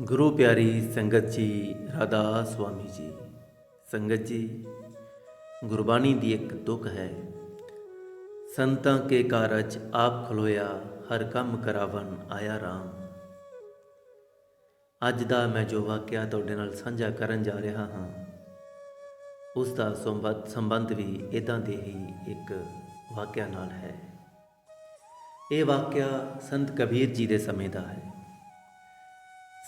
ਗੁਰੂ ਪਿਆਰੀ ਸੰਗਤ ਜੀ, ਰਾਧਾ ਸੁਆਮੀ ਜੀ। ਸੰਗਤ ਜੀ, ਗੁਰਬਾਣੀ ਦੀ ਇੱਕ ਤੁਕ ਹੈ। ਸੰਤਾਂ ਕੇ ਕਾਰਜ ਆਪ ਖਲੋਇਆ, ਹਰ ਕੰਮ ਕਰਾਵਨ ਆਇਆ RAM ਅੱਜ ਦਾ ਮੈਂ ਜੋ ਵਾਕਿਆ ਤੁਹਾਡੇ ਨਾਲ ਸਾਂਝਾ ਕਰਨ ਜਾ ਰਿਹਾ ਹਾਂ, ਉਸ ਦਾ ਸੰਬੰਧ ਸੰਬੰਧ ਵੀ ਇਦਾਂ ਦੇ ਹੀ ਇੱਕ ਵਾਕਿਆ ਨਾਲ ਹੈ। ਇਹ ਵਾਕਿਆ ਸੰਤ ਕਬੀਰ ਜੀ ਦੇ ਸਮੇਂ ਦਾ ਹੈ।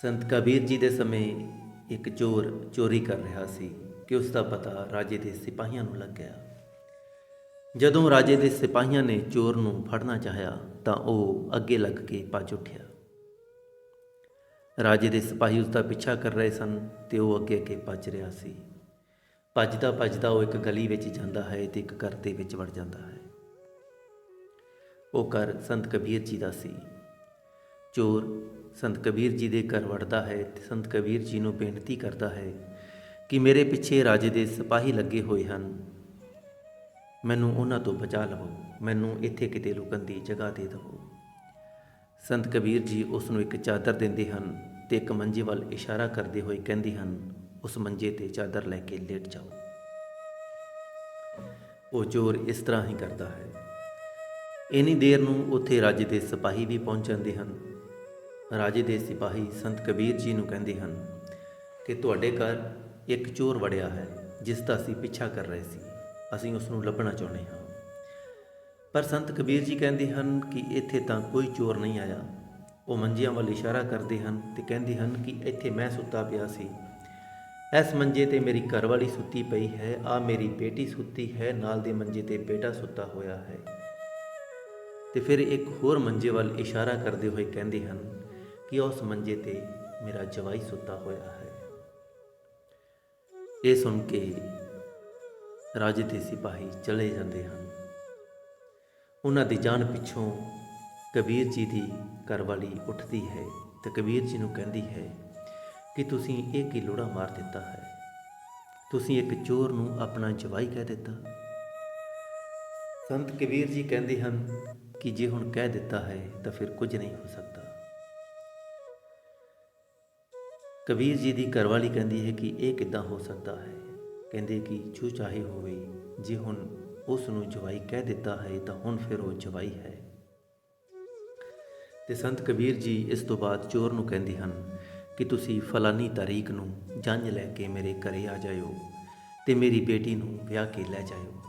ਸੰਤ ਕਬੀਰ ਜੀ ਦੇ ਸਮੇਂ ਇੱਕ ਚੋਰ ਚੋਰੀ ਕਰ ਰਿਹਾ ਸੀ ਕਿ ਉਸ ਦਾ ਪਤਾ ਰਾਜੇ ਦੇ ਸਿਪਾਹੀਆਂ ਨੂੰ ਲੱਗ ਗਿਆ। ਜਦੋਂ ਰਾਜੇ ਦੇ ਸਿਪਾਹੀਆਂ ਨੇ ਚੋਰ ਨੂੰ ਫੜਨਾ ਚਾਹਿਆ ਤਾਂ ਉਹ ਅੱਗੇ ਲੱਗ ਕੇ ਭੱਜ ਉੱਠਿਆ। ਰਾਜੇ ਦੇ ਸਿਪਾਹੀ ਉਸ ਦਾ ਪਿੱਛਾ ਕਰ ਰਹੇ ਸਨ ਤੇ ਉਹ ਅੱਗੇ ਅੱਗੇ ਭੱਜ ਰਿਹਾ ਸੀ। ਭੱਜਦਾ ਭੱਜਦਾ ਉਹ ਇੱਕ ਗਲੀ ਵਿੱਚ ਜਾਂਦਾ ਹੈ ਤੇ ਇੱਕ ਘਰ ਦੇ ਵਿੱਚ ਵੜ ਜਾਂਦਾ ਹੈ। ਉਹ ਘਰ ਸੰਤ ਕਬੀਰ ਜੀ ਦਾ ਸੀ। ਚੋਰ ਸੰਤ ਕਬੀਰ ਜੀ ਦੇ ਘਰ ਵੜਦਾ ਹੈ ਤੇ ਸੰਤ ਕਬੀਰ ਜੀ ਨੂੰ ਬੇਨਤੀ ਕਰਦਾ ਹੈ ਕਿ ਮੇਰੇ ਪਿੱਛੇ ਰਾਜੇ ਦੇ ਸਿਪਾਹੀ ਲੱਗੇ ਹੋਏ ਹਨ। ਮੈਨੂੰ ਉਹਨਾਂ ਤੋਂ ਬਚਾ ਲਵੋ। ਮੈਨੂੰ ਇੱਥੇ ਕਿਤੇ ਲੁਕਣ ਦੀ ਜਗ੍ਹਾ ਦੇ ਦਿਵੋ। ਸੰਤ ਕਬੀਰ ਜੀ ਉਸ ਨੂੰ ਇੱਕ ਚਾਦਰ ਦਿੰਦੇ ਹਨ ਤੇ ਇੱਕ ਮੰਜੇ ਵੱਲ ਇਸ਼ਾਰਾ ਕਰਦੇ ਹੋਏ ਕਹਿੰਦੇ ਹਨ, ਉਸ ਮੰਜੇ ਤੇ ਚਾਦਰ ਲੈ ਕੇ ਲੇਟ ਜਾਓ। ਉਹ ਚੋਰ ਇਸ ਤਰ੍ਹਾਂ ਹੀ ਕਰਦਾ ਹੈ। ਇਨੀ ਦੇਰ ਨੂੰ ਉੱਥੇ ਰਾਜੇ ਦੇ ਸਿਪਾਹੀ ਵੀ ਪਹੁੰਚ ਜਾਂਦੇ ਹਨ। ਰਾਜੇ ਦੇ ਸਿਪਾਹੀ ਸੰਤ ਕਬੀਰ ਜੀ ਨੂੰ ਕਹਿੰਦੇ ਹਨ ਕਿ ਤੁਹਾਡੇ ਘਰ ਇੱਕ ਚੋਰ ਵੜਿਆ ਹੈ, ਜਿਸ ਦਾ ਅਸੀਂ ਪਿੱਛਾ ਕਰ ਰਹੇ ਸੀ। ਅਸੀਂ ਉਸ ਨੂੰ ਲੱਭਣਾ ਚਾਹੁੰਦੇ ਹਾਂ। ਪਰ ਸੰਤ ਕਬੀਰ ਜੀ ਕਹਿੰਦੇ ਹਨ ਕਿ ਇੱਥੇ ਤਾਂ ਕੋਈ ਚੋਰ ਨਹੀਂ ਆਇਆ। ਉਹ ਮੰਜਿਆਂ ਵੱਲ ਇਸ਼ਾਰਾ ਕਰਦੇ ਹਨ ਤੇ ਕਹਿੰਦੇ ਹਨ ਕਿ ਇੱਥੇ ਮੈਂ ਸੁੱਤਾ ਪਿਆ ਸੀ। ਇਸ ਮੰਜੇ ਤੇ ਮੇਰੀ ਘਰਵਾਲੀ ਸੁੱਤੀ ਪਈ ਹੈ, ਆ ਮੇਰੀ ਬੇਟੀ ਸੁੱਤੀ ਹੈ, ਨਾਲ ਦੇ ਮੰਜੇ ਤੇ ਬੇਟਾ ਸੁੱਤਾ ਹੋਇਆ ਹੈ। ਤੇ ਫਿਰ ਇੱਕ ਹੋਰ ਮੰਜੇ ਵੱਲ ਇਸ਼ਾਰਾ ਕਰਦੇ ਹੋਏ ਕਹਿੰਦੇ ਹਨ ਕਿ ਉਸ ਮੰਜੇ ਤੇ ਮੇਰਾ ਜਵਾਈ ਸੁੱਤਾ ਹੋਇਆ ਹੈ ਇਹ ਸੁਣ ਕੇ ਰਾਜੇ ਦੇ ਸਿਪਾਹੀ ਚਲੇ ਜਾਂਦੇ ਹਨ ਉਹਨਾਂ ਦੀ ਜਾਨ ਪਿੱਛੋਂ ਕਬੀਰ ਜੀ ਦੀ ਘਰਵਾਲੀ ਉੱਠਦੀ ਹੈ ਤੇ ਕਬੀਰ ਜੀ ਨੂੰ ਕਹਿੰਦੀ ਹੈ ਕਿ ਤੁਸੀਂ ਇਹ ਕੀ ਲੋੜਾ ਮਾਰ ਦਿੱਤਾ ਹੈ ਤੁਸੀਂ ਇੱਕ ਚੋਰ ਨੂੰ ਆਪਣਾ ਜਵਾਈ ਕਹਿ ਦਿੱਤਾ ਸੰਤ ਕਬੀਰ ਜੀ ਕਹਿੰਦੇ ਹਨ ਕਿ ਜੇ ਹੁਣ ਕਹਿ ਦਿੱਤਾ ਹੈ ਤਾਂ ਫਿਰ ਕੁਝ ਨਹੀਂ ਹੋ ਸਕਦਾ ਕਬੀਰ ਜੀ ਦੀ ਘਰਵਾਲੀ ਕਹਿੰਦੀ ਹੈ ਕਿ ਇਹ ਕਿੱਦਾਂ ਹੋ ਸਕਦਾ ਹੈ? ਕਹਿੰਦੇ ਕਿ ਜੋ ਚਾਹੇ ਹੋਵੇ, ਜੇ ਹੁਣ ਉਸ ਨੂੰ ਜਵਾਈ ਕਹਿ ਦਿੱਤਾ ਹੈ, ਤਾਂ ਹੁਣ ਫਿਰ ਉਹ ਜਵਾਈ ਹੈ। ਤੇ ਸੰਤ ਕਬੀਰ ਜੀ ਇਸ ਤੋਂ ਬਾਅਦ ਚੋਰ ਨੂੰ ਕਹਿੰਦੇ ਹਨ ਕਿ ਤੁਸੀਂ ਫਲਾਨੀ ਤਾਰੀਖ ਨੂੰ ਜੰਝ ਲੈ ਕੇ ਮੇਰੇ ਘਰੇ ਆ ਜਾਇਓ ਤੇ ਮੇਰੀ ਬੇਟੀ ਨੂੰ ਵਿਆਹ ਕੇ ਲੈ ਜਾਇਓ।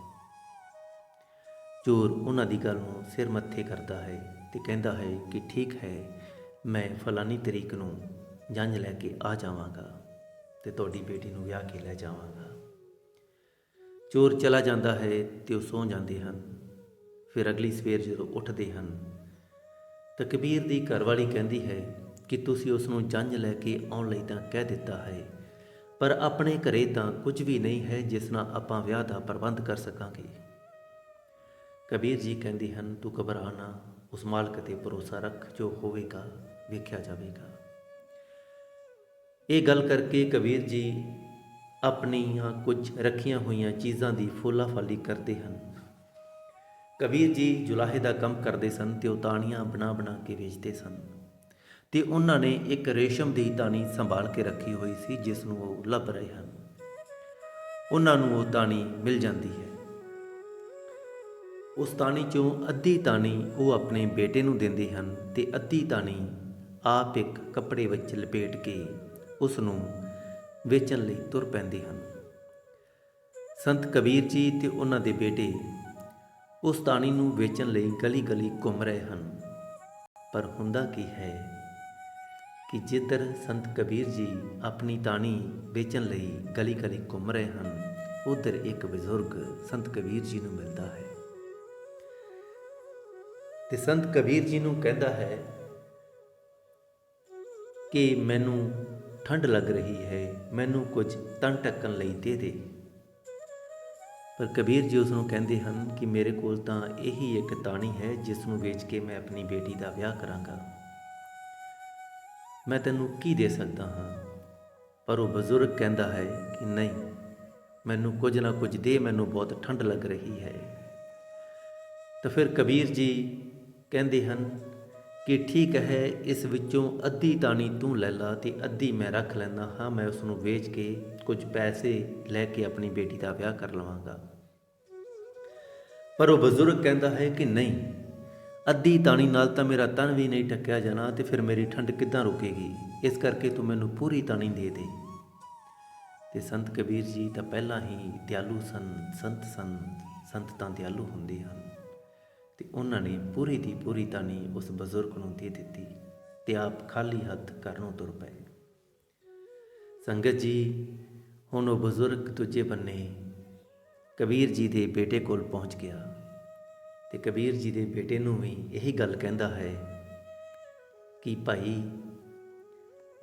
ਚੋਰ ਉਹਨਾਂ ਦੀ ਗੱਲ ਨੂੰ ਸਿਰ ਮੱਥੇ ਕਰਦਾ ਹੈ ਤੇ ਕਹਿੰਦਾ ਹੈ ਕਿ ਠੀਕ ਹੈ, ਮੈਂ ਫਲਾਨੀ ਤਰੀਕ ਨੂੰ ਜੰਝ ਲੈ ਕੇ ਆ ਜਾਵਾਂਗਾ ਤੇ ਤੁਹਾਡੀ ਬੇਟੀ ਨੂੰ ਵਿਆਹ ਕੇ ਲੈ ਜਾਵਾਂਗਾ। ਚੋਰ ਚਲਾ ਜਾਂਦਾ ਹੈ ਤੇ ਉਹ ਸੌ ਜਾਂਦੇ ਹਨ। ਫਿਰ ਅਗਲੀ ਸਵੇਰ ਜਦੋਂ ਉੱਠਦੇ ਹਨ ਤਾਂ ਕਬੀਰ ਦੀ ਘਰਵਾਲੀ ਕਹਿੰਦੀ ਹੈ ਕਿ ਤੁਸੀਂ ਉਸ ਨੂੰ ਜੰਝ ਲੈ ਕੇ ਆਉਣ ਲਈ ਤਾਂ ਕਹਿ ਦਿੱਤਾ ਹੈ, ਪਰ ਆਪਣੇ ਘਰੇ ਤਾਂ ਕੁਝ ਵੀ ਨਹੀਂ ਹੈ ਜਿਸ ਨਾਲ ਆਪਾਂ ਵਿਆਹ ਦਾ ਪ੍ਰਬੰਧ ਕਰ ਸਕਾਂਗੇ। ਕਬੀਰ ਜੀ ਕਹਿੰਦੇ ਹਨ, ਤੂੰ ਘਬਰਾ ਨਾ, ਉਸ ਮਾਲਕ ਤੇ ਭਰੋਸਾ ਰੱਖ, ਜੋ ਹੋਵੇਗਾ, ਵੇਖਿਆ ਜਾਵੇਗਾ। ਇਹ ਗੱਲ ਕਰਕੇ ਕਬੀਰ ਜੀ ਆਪਣੀਆਂ ਕੁਝ ਰੱਖੀਆਂ ਹੋਈਆਂ ਚੀਜ਼ਾਂ ਦੀ ਫੋਲਾ ਫਾਲੀ ਕਰਦੇ ਹਨ। ਕਬੀਰ ਜੀ ਜੁਲਾਹੇ ਦਾ ਕੰਮ ਕਰਦੇ ਸਨ ਤੇ ਉਹ ਤਾਣੀਆਂ ਬਣਾ ਬਣਾ ਕੇ ਵੇਚਦੇ ਸਨ ਤੇ ਉਹਨਾਂ ਨੇ ਇੱਕ ਰੇਸ਼ਮ ਦੀ ਤਾਣੀ ਸੰਭਾਲ ਕੇ ਰੱਖੀ ਹੋਈ ਸੀ, ਜਿਸ ਨੂੰ ਉਹ ਲੱਭ ਰਹੇ ਹਨ। ਉਹਨਾਂ ਨੂੰ ਉਹ ਤਾਣੀ ਮਿਲ ਜਾਂਦੀ ਹੈ। ਉਸ ਤਾਣੀ ਚੋਂ ਅੱਧੀ ਤਾਣੀ ਉਹ ਆਪਣੇ ਬੇਟੇ ਨੂੰ ਦਿੰਦੇ ਹਨ ਤੇ ਅੱਧੀ ਤਾਣੀ ਆਪ ਇੱਕ ਕੱਪੜੇ ਵਿੱਚ ਲਪੇਟ ਕੇ ਉਸ ਨੂੰ ਵੇਚਣ ਲਈ ਤੁਰ ਪੈਂਦੇ ਹਨ। ਸੰਤ ਕਬੀਰ ਜੀ ਤੇ ਉਹਨਾਂ ਦੇ ਬੇਟੇ ਉਸ ਤਾਣੀ ਨੂੰ ਵੇਚਣ ਲਈ ਗਲੀ-ਗਲੀ ਘੁੰਮ ਰਹੇ ਹਨ। ਪਰ ਹੁੰਦਾ ਕੀ ਹੈ ਕਿ ਜਿੱਧਰ ਸੰਤ ਕਬੀਰ ਜੀ ਆਪਣੀ ਤਾਣੀ ਵੇਚਣ ਲਈ ਗਲੀ-ਗਲੀ ਘੁੰਮ ਰਹੇ ਹਨ, ਉਧਰ ਇੱਕ ਬਜ਼ੁਰਗ ਸੰਤ ਕਬੀਰ ਜੀ ਨੂੰ ਮਿਲਦਾ ਹੈ। ਤੇ ਸੰਤ ਕਬੀਰ ਜੀ ਨੂੰ ਕਹਿੰਦਾ ਹੈ ਕਿ ਮੈਨੂੰ ਠੰਡ ਲੱਗ ਰਹੀ ਹੈ, ਮੈਨੂੰ ਕੁਝ ਤਨ ਟੱਕਣ ਲਈ ਦੇ ਦੇ। ਪਰ ਕਬੀਰ ਜੀ ਉਸ ਨੂੰ ਕਹਿੰਦੇ ਹਨ ਕਿ ਮੇਰੇ ਕੋਲ ਤਾਂ ਇਹੀ ਇੱਕ ਤਾਣੀ ਹੈ ਜਿਸ ਨੂੰ ਵੇਚ ਕੇ ਮੈਂ ਆਪਣੀ ਬੇਟੀ ਦਾ ਵਿਆਹ ਕਰਾਂਗਾ। ਮੈਂ ਤੈਨੂੰ ਕੀ ਦੇ ਸਕਦਾ ਹਾਂ? ਪਰ ਉਹ ਬਜ਼ੁਰਗ ਕਹਿੰਦਾ ਹੈ ਕਿ ਨਹੀਂ, ਮੈਨੂੰ ਕੁਝ ਨਾ ਕੁਝ ਦੇ, ਮੈਨੂੰ ਬਹੁਤ ਠੰਡ ਲੱਗ ਰਹੀ ਹੈ। ਤਾਂ ਫਿਰ ਕਬੀਰ ਜੀ ਕਹਿੰਦੇ ਹਨ ਕਿ ਠੀਕ ਹੈ, ਇਸ ਵਿੱਚੋਂ ਅੱਧੀ ਤਾਣੀ ਤੂੰ ਲੈ ਲਾ ਤੇ ਅੱਧੀ ਮੈਂ ਰੱਖ ਲੈਂਦਾ ਹਾਂ। ਮੈਂ ਉਸ ਨੂੰ ਵੇਚ ਕੇ ਕੁਝ ਪੈਸੇ ਲੈ ਕੇ ਆਪਣੀ ਬੇਟੀ ਦਾ ਵਿਆਹ ਕਰ ਲਵਾਂਗਾ। ਪਰ ਉਹ ਬਜ਼ੁਰਗ ਕਹਿੰਦਾ ਹੈ ਕਿ ਨਹੀਂ, ਅੱਧੀ ਤਾਣੀ ਨਾਲ ਤਾਂ ਮੇਰਾ ਤਨ ਵੀ ਨਹੀਂ ਟੱਕਿਆ ਜਾਣਾ ਤੇ ਫਿਰ ਮੇਰੀ ਠੰਡ ਕਿੱਦਾਂ ਰੁਕੇਗੀ? ਇਸ ਕਰਕੇ ਤੂੰ ਮੈਨੂੰ ਪੂਰੀ ਤਾਣੀ ਦੇ ਦੇ। ਤੇ ਸੰਤ ਕਬੀਰ ਜੀ ਤਾਂ ਪਹਿਲਾਂ ਹੀ ਦਿਆਲੂ ਸਨ, ਸੰਤ ਸਨ, ਸੰਤ ਤਾਂ ਦਿਆਲੂ ਹੁੰਦੇ ਹਨ। ਤੇ ਉਹਨਾਂ ਨੇ ਪੂਰੀ ਦੀ ਪੂਰੀ ਤਾਣੀ ਉਸ ਬਜ਼ੁਰਗ ਨੂੰ ਦੇ ਦਿੱਤੀ ਤੇ ਆਪ ਖਾਲੀ ਹੱਥ ਘਰੋਂ ਤੁਰ ਪਏ। ਸੰਗਤ ਜੀ, ਹੁਣ ਉਹ ਬਜ਼ੁਰਗ ਦੂਜੇ ਬੰਨੇ ਕਬੀਰ ਜੀ ਦੇ ਬੇਟੇ ਕੋਲ ਪਹੁੰਚ ਗਿਆ ਤੇ ਕਬੀਰ ਜੀ ਦੇ ਬੇਟੇ ਨੂੰ ਵੀ ਇਹੀ ਗੱਲ ਕਹਿੰਦਾ ਹੈ ਕਿ ਭਾਈ,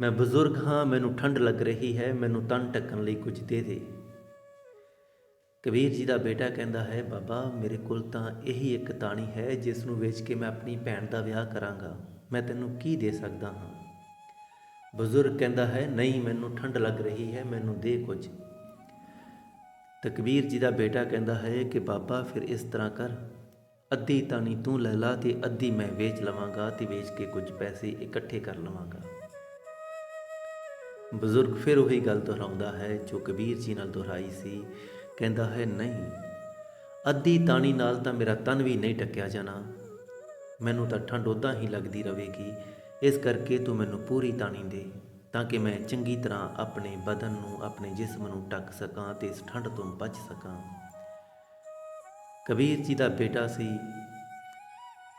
ਮੈਂ ਬਜ਼ੁਰਗ ਹਾਂ, ਮੈਨੂੰ ਠੰਡ ਲੱਗ ਰਹੀ ਹੈ, ਮੈਨੂੰ ਤਨ ਟੱਕਣ ਲਈ ਕੁਝ ਦੇ ਦੇ। ਕਬੀਰ ਜੀ ਦਾ ਬੇਟਾ ਕਹਿੰਦਾ ਹੈ, ਬਾਬਾ, ਮੇਰੇ ਕੋਲ ਤਾਂ ਇਹੀ ਇੱਕ ਤਾਣੀ ਹੈ ਜਿਸ ਨੂੰ ਵੇਚ ਕੇ ਮੈਂ ਆਪਣੀ ਭੈਣ ਦਾ ਵਿਆਹ ਕਰਾਂਗਾ। ਮੈਂ ਤੈਨੂੰ ਕੀ ਦੇ ਸਕਦਾ ਹਾਂ? ਬਜ਼ੁਰਗ ਕਹਿੰਦਾ ਹੈ, ਨਹੀਂ, ਮੈਨੂੰ ਠੰਡ ਲੱਗ ਰਹੀ ਹੈ, ਮੈਨੂੰ ਦੇ ਕੁਝ। ਤਕਬੀਰ ਜੀ ਦਾ ਬੇਟਾ ਕਹਿੰਦਾ ਹੈ ਕਿ, ਬਾਬਾ, ਫਿਰ ਇਸ ਤਰ੍ਹਾਂ ਕਰ। ਅੱਧੀ ਤਾਣੀ ਤੂੰ ਲੈ ਲਾ ਤੇ ਅੱਧੀ ਮੈਂ ਵੇਚ ਲਵਾਂਗਾ ਤੇ ਵੇਚ ਕੇ ਕੁਝ ਪੈਸੇ ਇਕੱਠੇ ਕਰ ਲਵਾਂਗਾ। ਬਜ਼ੁਰਗ ਫਿਰ ਉਹੀ ਗੱਲ ਦੁਹਰਾਉਂਦਾ ਹੈ ਜੋ ਕਬੀਰ ਜੀ ਨਾਲ ਦੁਹਰਾਈ ਸੀ। ਕਹਿੰਦਾ ਹੈ, ਨਹੀਂ, ਅੱਧੀ ਤਾਣੀ ਨਾਲ ਤਾਂ ਮੇਰਾ ਤਨ ਵੀ ਨਹੀਂ ਟੱਕਿਆ ਜਾਣਾ। ਮੈਨੂੰ ਤਾਂ ਠੰਡ ਉਦਾਂ ਹੀ ਲੱਗਦੀ ਰਹੇਗੀ, ਇਸ ਕਰਕੇ ਤੂੰ ਮੈਨੂੰ ਪੂਰੀ ਤਾਣੀ ਦੇ, ਤਾਂ ਕਿ ਮੈਂ ਚੰਗੀ ਤਰ੍ਹਾਂ ਆਪਣੇ ਬਦਨ ਨੂੰ, ਆਪਣੇ ਜਿਸਮ ਨੂੰ ਢੱਕ ਸਕਾਂ ਤੇ ਇਸ ਠੰਡ ਤੋਂ ਬਚ ਸਕਾਂ। ਕਬੀਰ ਜੀ ਦਾ ਬੇਟਾ ਸੀ।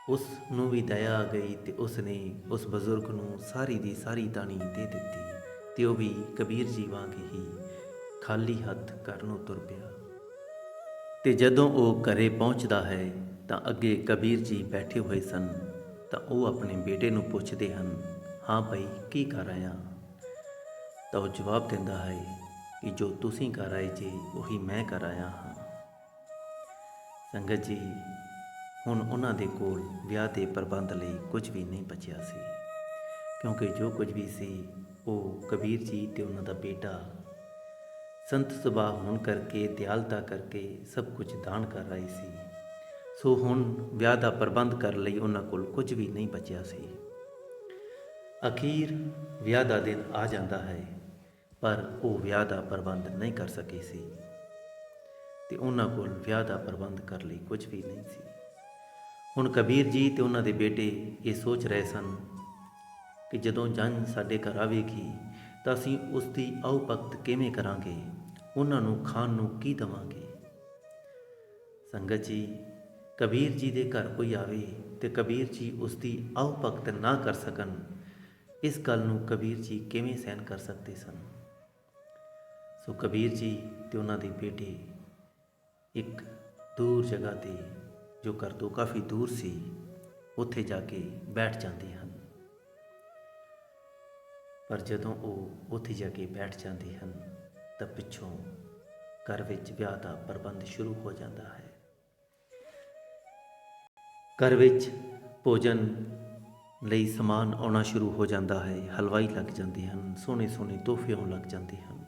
ਉਸ ਨੂੰ ਵੀ ਦਇਆ ਆ ਗਈ ਤੇ ਉਸ ਨੇ ਉਸ ਬਜ਼ੁਰਗ ਨੂੰ ਸਾਰੀ ਦੀ ਸਾਰੀ ਤਾਣੀ ਦੇ ਦਿੱਤੀ ਤੇ ਉਹ ਵੀ ਕਬੀਰ ਜੀ ਵਾਂਗ ਹੀ ਖਾਲੀ ਹੱਥ ਘਰ ਨੂੰ ਤੁਰ ਪਿਆ। ਤੇ ਜਦੋਂ ਉਹ ਘਰੇ ਪਹੁੰਚਦਾ ਹੈ, ਤਾਂ ਅੱਗੇ ਕਬੀਰ ਜੀ ਬੈਠੇ ਹੋਏ ਸਨ। ਤਾਂ ਉਹ ਆਪਣੇ ਬੇਟੇ ਨੂੰ ਪੁੱਛਦੇ ਹਨ, ਹਾਂ ਭਾਈ, ਕੀ ਕਰ ਆਇਆ? ਤਾਂ ਉਹ ਜਵਾਬ ਦਿੰਦਾ ਹੈ ਕਿ ਜੋ ਤੁਸੀਂ ਕਰ ਆਏ ਜੀ, ਉਹੀ ਮੈਂ ਕਰ ਆਇਆ ਹਾਂ। ਸੰਗਤ ਜੀ, ਹੁਣ ਉਹਨਾਂ ਦੇ ਕੋਲ ਵਿਆਹ ਦੇ ਪ੍ਰਬੰਧ ਲਈ ਕੁਝ ਵੀ ਨਹੀਂ ਬਚਿਆ ਸੀ। ਕਿਉਂਕਿ ਜੋ ਕੁਝ ਵੀ ਸੀ, ਉਹ ਕਬੀਰ ਜੀ ਤੇ ਉਹਨਾਂ ਦਾ ਬੇਟਾ ਸੰਤ ਸੁਭਾਅ ਹੋਣ ਕਰਕੇ, ਦਿਆਲਤਾ ਕਰਕੇ ਸਭ ਕੁਝ ਦਾਨ ਕਰ ਰਹੀ ਸੀ। ਸੋ ਹੁਣ ਵਿਆਹ ਦਾ ਪ੍ਰਬੰਧ ਕਰਨ ਲਈ ਉਹਨਾਂ ਕੋਲ ਕੁਝ ਵੀ ਨਹੀਂ ਬਚਿਆ ਸੀ। ਅਖੀਰ ਵਿਆਹ ਦਾ ਦਿਨ ਆ ਜਾਂਦਾ ਹੈ, ਪਰ ਉਹ ਵਿਆਹ ਦਾ ਪ੍ਰਬੰਧ ਨਹੀਂ ਕਰ ਸਕੇ ਸੀ। ਤੇ ਉਹਨਾਂ ਕੋਲ ਵਿਆਹ ਦਾ ਪ੍ਰਬੰਧ ਕਰਨ ਲਈ ਕੁਝ ਵੀ ਨਹੀਂ ਸੀ। ਹੁਣ ਕਬੀਰ ਜੀ ਤੇ ਉਹਨਾਂ ਦੇ ਬੇਟੇ ਇਹ ਸੋਚ ਰਹੇ ਸਨ ਕਿ ਜਦੋਂ ਜੰਜ ਸਾਡੇ ਘਰ ਆਵੇਗੀ, ਤਾਂ ਅਸੀਂ ਉਸ ਦੀ ਆਉ ਭਗਤ ਕਿਵੇਂ ਕਰਾਂਗੇ? ਉਹਨਾਂ ਨੂੰ ਖਾਣ ਨੂੰ ਕੀ ਦਵਾਂਗੇ? ਸੰਗਤ ਜੀ, ਕਬੀਰ ਜੀ ਦੇ ਘਰ ਕੋਈ ਆਵੇ ਤੇ ਕਬੀਰ ਜੀ ਉਸ ਦੀ ਆਉ ਭਗਤ ਨਾ ਕਰ ਸਕਣ, ਇਸ ਗੱਲ ਨੂੰ ਕਬੀਰ ਜੀ ਕਿਵੇਂ ਸਹਿਨ ਕਰ ਸਕਦੇ ਸਨ? ਸੋ ਕਬੀਰ ਜੀ ਤੇ ਉਹਨਾਂ ਦੇ ਬੇਟੇ ਇੱਕ ਦੂਰ ਜਗ੍ਹਾ ਤੇ, ਜੋ ਘਰ ਤੋਂ ਕਾਫੀ ਦੂਰ ਸੀ, ਉੱਥੇ ਜਾ ਕੇ ਬੈਠ ਜਾਂਦੇ ਹਨ। ਪਰ ਜਦੋਂ ਉਹ ਉੱਥੇ ਜਾ ਕੇ ਬੈਠ ਜਾਂਦੇ ਹਨ ਤਾਂ ਪਿੱਛੋਂ ਘਰ ਵਿੱਚ ਵਿਆਹ ਦਾ ਪ੍ਰਬੰਧ ਸ਼ੁਰੂ ਹੋ ਜਾਂਦਾ ਹੈ। ਘਰ ਵਿੱਚ ਭੋਜਨ ਲਈ ਸਮਾਨ ਆਉਣਾ ਸ਼ੁਰੂ ਹੋ ਜਾਂਦਾ ਹੈ। ਹਲਵਾਈ ਲੱਗ ਜਾਂਦੇ ਹਨ ਸੋਹਣੇ ਸੋਹਣੇ ਤੋਹਫੇ ਆਉਣ ਲੱਗ ਜਾਂਦੇ ਹਨ।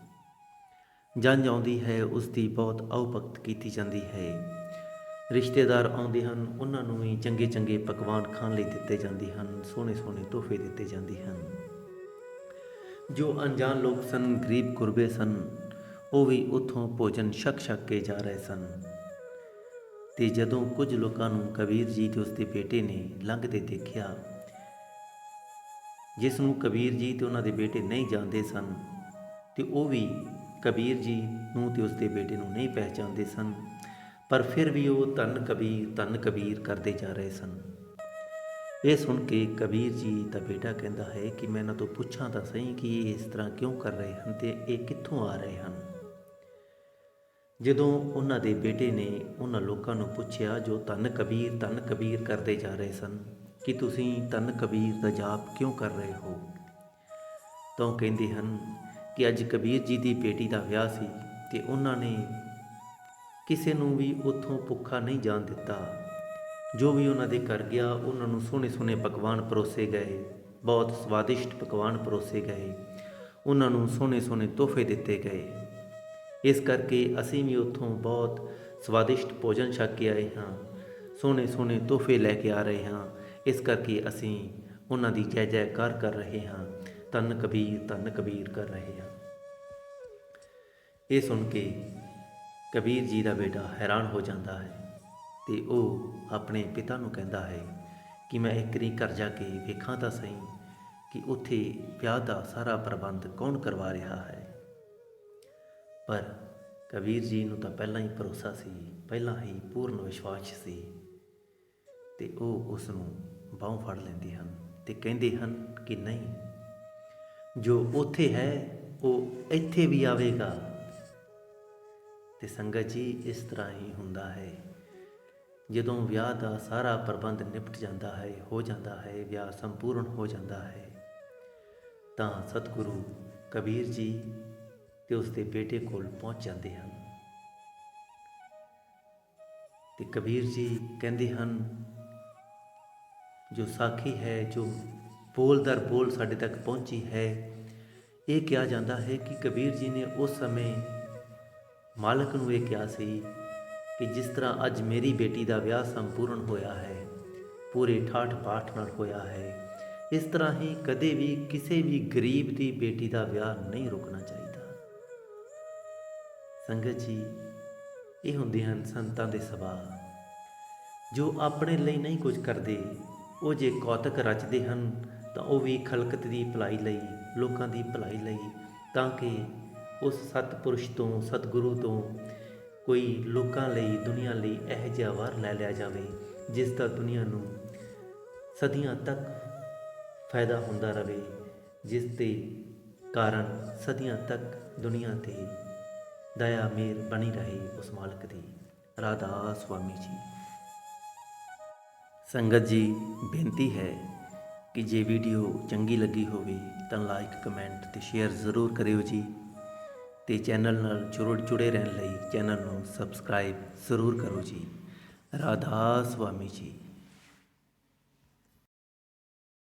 ਜੰਜ ਆਉਂਦੀ ਹੈ ਉਸ ਦੀ ਬਹੁਤ ਆਉ-ਭਗਤ ਕੀਤੀ ਜਾਂਦੀ ਹੈ। ਰਿਸ਼ਤੇਦਾਰ ਆਉਂਦੇ ਹਨ, ਉਹਨਾਂ ਨੂੰ ਵੀ ਚੰਗੇ ਚੰਗੇ ਪਕਵਾਨ ਖਾਣ ਲਈ ਦਿੱਤੇ ਜਾਂਦੇ ਹਨ ਸੋਹਣੇ ਸੋਹਣੇ ਤੋਹਫੇ ਦਿੱਤੇ ਜਾਂਦੇ ਹਨ। ਜੋ ਅਣਜਾਣ ਲੋਕ ਸਨ, ਗਰੀਬ ਗੁਰਬੇ ਸਨ, ਉਹ ਵੀ ਉਥੋਂ ਭੋਜਨ ਛਕ ਛਕ ਕੇ ਜਾ ਰਹੇ ਸਨ। ਤੇ ਜਦੋਂ ਕੁਝ ਲੋਕਾਂ ਨੂੰ ਕਬੀਰ ਜੀ ਤੇ ਉਸਦੇ ਬੇਟੇ ਨੇ ਲੰਘਦੇ ਦੇਖਿਆ, ਜਿਸ ਨੂੰ ਕਬੀਰ ਜੀ ਤੇ ਉਹਨਾਂ ਦੇ ਬੇਟੇ ਨਹੀਂ ਜਾਣਦੇ ਸਨ, ਤੇ ਉਹ ਵੀ ਕਬੀਰ ਜੀ ਨੂੰ ਤੇ ਉਸਦੇ ਬੇਟੇ ਨੂੰ ਨਹੀਂ ਪਹਿਚਾਣਦੇ ਸਨ, ਪਰ ਫਿਰ ਵੀ ਉਹ ਤਨ ਕਬੀਰ ਤਨ ਕਬੀਰ ਕਰਦੇ ਜਾ ਰਹੇ ਸਨ। ਇਹ ਸੁਣ ਕੇ ਕਬੀਰ ਜੀ ਦਾ ਬੇਟਾ ਕਹਿੰਦਾ ਹੈ ਕਿ ਮੈਂ ਇਹਨਾਂ ਤੋਂ ਪੁੱਛਾਂ ਤਾਂ ਸਹੀ ਕਿ ਇਹ ਇਸ ਤਰ੍ਹਾਂ ਕਿਉਂ ਕਰ ਰਹੇ ਹਨ ਤੇ ਇਹ ਕਿੱਥੋਂ ਆ ਰਹੇ ਹਨ? ਜਦੋਂ ਉਹਨਾਂ ਦੇ ਬੇਟੇ ਨੇ ਉਹਨਾਂ ਲੋਕਾਂ ਨੂੰ ਪੁੱਛਿਆ, ਜੋ ਤਨ ਕਬੀਰ ਤਨ ਕਬੀਰ ਕਰਦੇ ਜਾ ਰਹੇ ਸਨ, ਕਿ ਤੁਸੀਂ ਤਨ ਕਬੀਰ ਦਾ ਜਾਪ ਕਿਉਂ ਕਰ ਰਹੇ ਹੋ? ਤਾਂ ਉਹ ਕਹਿੰਦੇ ਹਨ ਕਿ ਅੱਜ ਕਬੀਰ ਜੀ ਦੀ ਬੇਟੀ ਦਾ ਵਿਆਹ ਸੀ ਤੇ ਉਹਨਾਂ ਨੇ ਕਿਸੇ ਨੂੰ ਵੀ ਉੱਥੋਂ ਭੁੱਖਾ ਨਹੀਂ ਜਾਣ ਦਿੱਤਾ। ਜੋ ਵੀ ਉਹਨਾਂ ਦੇ ਘਰ ਗਿਆ, ਉਹਨਾਂ ਨੂੰ ਸੋਹਣੇ ਸੋਹਣੇ ਪਕਵਾਨ ਪਰੋਸੇ ਗਏ, ਬਹੁਤ ਸਵਾਦਿਸ਼ਟ ਪਕਵਾਨ ਪਰੋਸੇ ਗਏ, ਉਹਨਾਂ ਨੂੰ ਸੋਹਣੇ ਸੋਹਣੇ ਤੋਹਫੇ ਦਿੱਤੇ ਗਏ। ਇਸ ਕਰਕੇ ਅਸੀਂ ਵੀ ਉੱਥੋਂ ਬਹੁਤ ਸਵਾਦਿਸ਼ਟ ਭੋਜਨ ਛਕ ਕੇ ਆਏ ਹਾਂ, ਸੋਹਣੇ ਸੋਹਣੇ ਤੋਹਫੇ ਲੈ ਕੇ ਆ ਰਹੇ ਹਾਂ। ਇਸ ਕਰਕੇ ਅਸੀਂ ਉਹਨਾਂ ਦੀ ਜੈ ਜੈਕਾਰ ਕਰ ਰਹੇ ਹਾਂ, ਧੰਨ ਕਬੀਰ ਤਨ ਕਬੀਰ ਕਰ ਰਹੇ ਹਾਂ। ਇਹ ਸੁਣ ਕੇ ਕਬੀਰ ਜੀ ਦਾ ਬੇਟਾ ਹੈਰਾਨ ਹੋ ਜਾਂਦਾ ਹੈ। ਤੇ ਉਹ ਆਪਣੇ ਪਿਤਾ ਨੂੰ ਕਹਿੰਦਾ ਹੈ ਕਿ ਮੈਂ ਇੱਕ ਵਾਰੀ ਘਰ ਜਾ ਕੇ ਵੇਖਾਂ ਤਾਂ ਸਹੀ ਕਿ ਉੱਥੇ ਵਿਆਹ ਦਾ ਸਾਰਾ ਪ੍ਰਬੰਧ ਕੌਣ ਕਰਵਾ ਰਿਹਾ ਹੈ। ਪਰ ਕਬੀਰ ਜੀ ਨੂੰ ਤਾਂ ਪਹਿਲਾਂ ਹੀ ਭਰੋਸਾ ਸੀ, ਪਹਿਲਾਂ ਹੀ ਪੂਰਨ ਵਿਸ਼ਵਾਸ ਸੀ ਤੇ ਉਹ ਉਸ ਨੂੰ ਬਾਹੋਂ ਫੜ ਲੈਂਦੇ ਹਨ ਤੇ ਕਹਿੰਦੇ ਹਨ ਕਿ ਨਹੀਂ, ਜੋ ਉੱਥੇ ਹੈ, ਉਹ ਇੱਥੇ ਵੀ ਆਵੇਗਾ। ਤੇ ਸੰਗਤ ਜੀ ਇਸ ਤਰ੍ਹਾਂ ਹੀ ਹੁੰਦਾ ਹੈ। ਜਦੋਂ ਵਿਆਹ ਦਾ ਸਾਰਾ ਪ੍ਰਬੰਧ ਨਿਪਟ ਜਾਂਦਾ ਹੈ, ਹੋ ਜਾਂਦਾ ਹੈ, ਵਿਆਹ ਸੰਪੂਰਨ ਹੋ ਜਾਂਦਾ ਹੈ, ਤਾਂ ਸਤਿਗੁਰੂ ਕਬੀਰ ਜੀ ਤੇ ਉਸਦੇ ਬੇਟੇ ਕੋਲ ਪਹੁੰਚ ਜਾਂਦੇ ਹਨ। ਤੇ ਕਬੀਰ ਜੀ ਕਹਿੰਦੇ ਹਨ, ਜੋ ਸਾਖੀ ਹੈ, ਜੋ ਬੋਲ ਦਰ ਬੋਲ ਸਾਡੇ ਤੱਕ ਪਹੁੰਚੀ ਹੈ, ਇਹ ਕਿਹਾ ਜਾਂਦਾ ਹੈ ਕਿ ਕਬੀਰ ਜੀ ਨੇ ਉਸ ਸਮੇਂ ਮਾਲਕ ਨੂੰ ਇਹ ਕਿਹਾ ਸੀ ਕਿ ਜਿਸ ਤਰ੍ਹਾਂ ਅੱਜ ਮੇਰੀ ਬੇਟੀ ਦਾ ਵਿਆਹ ਸੰਪੂਰਨ ਹੋਇਆ ਹੈ, ਪੂਰੇ ਠਾਠ ਪਾਠ ਨਾਲ ਹੋਇਆ ਹੈ, ਇਸ ਤਰ੍ਹਾਂ ਹੀ ਕਦੇ ਵੀ ਕਿਸੇ ਵੀ ਗਰੀਬ ਦੀ ਬੇਟੀ ਦਾ ਵਿਆਹ ਨਹੀਂ ਰੁਕਣਾ ਚਾਹੀਦਾ। ਸੰਗਤ ਜੀ, ਇਹ ਹੁੰਦੇ ਹਨ ਸੰਤਾਂ ਦੇ ਸੁਭਾਅ ਜੋ ਆਪਣੇ ਲਈ ਨਹੀਂ ਕੁਝ ਕਰਦੇ, ਉਹ ਜੇ ਕੌਤਕ ਰਚਦੇ ਹਨ, ਤਾਂ ਉਹ ਵੀ ਖਲਕਤ ਦੀ ਭਲਾਈ ਲਈ, ਲੋਕਾਂ ਦੀ ਭਲਾਈ ਲਈ, ਤਾਂ ਕਿ ਉਸ ਸਤਪੁਰਸ਼ ਤੋਂ, ਸਤਿਗੁਰੂ ਤੋਂ ਕੋਈ ਲੋਕਾਂ ਲਈ, ਦੁਨੀਆ ਲਈ ਇਹ ਜਿਹਾ ਵਾਰ ਲੈ ਲਿਆ ਜਾਵੇ, ਜਿਸ ਦਾ ਦੁਨੀਆ ਨੂੰ ਸਦੀਆਂ ਤੱਕ ਫਾਇਦਾ ਹੁੰਦਾ ਰਹੇ ਜਿਸ ਦੇ ਕਾਰਨ ਸਦੀਆਂ ਤੱਕ ਦੁਨੀਆ ਤੇ ਦਇਆ ਮੇਰ ਬਣੀ ਰਹੇ ਉਸ ਮਾਲਕ ਦੀ। ਰਾਧਾ ਸੁਆਮੀ ਜੀ। ਸੰਗਤ ਜੀ, ਬੇਨਤੀ ਹੈ ਕਿ ਜੇ ਵੀਡੀਓ ਚੰਗੀ ਲੱਗੀ ਹੋਵੇ, ਤਾਂ ਲਾਈਕ ਕਮੈਂਟ ਤੇ ਸ਼ੇਅਰ ਜ਼ਰੂਰ ਕਰਿਓ ਜੀ। ਤੇ ਚੈਨਲ ਨਾਲ ਜੁੜ, ਜੁੜੇ ਰਹਿਣ ਲਈ ਚੈਨਲ ਨੂੰ ਸਬਸਕ੍ਰਾਈਬ ਜ਼ਰੂਰ ਕਰੋ ਜੀ। ਰਾਧਾ ਸੁਆਮੀ ਜੀ।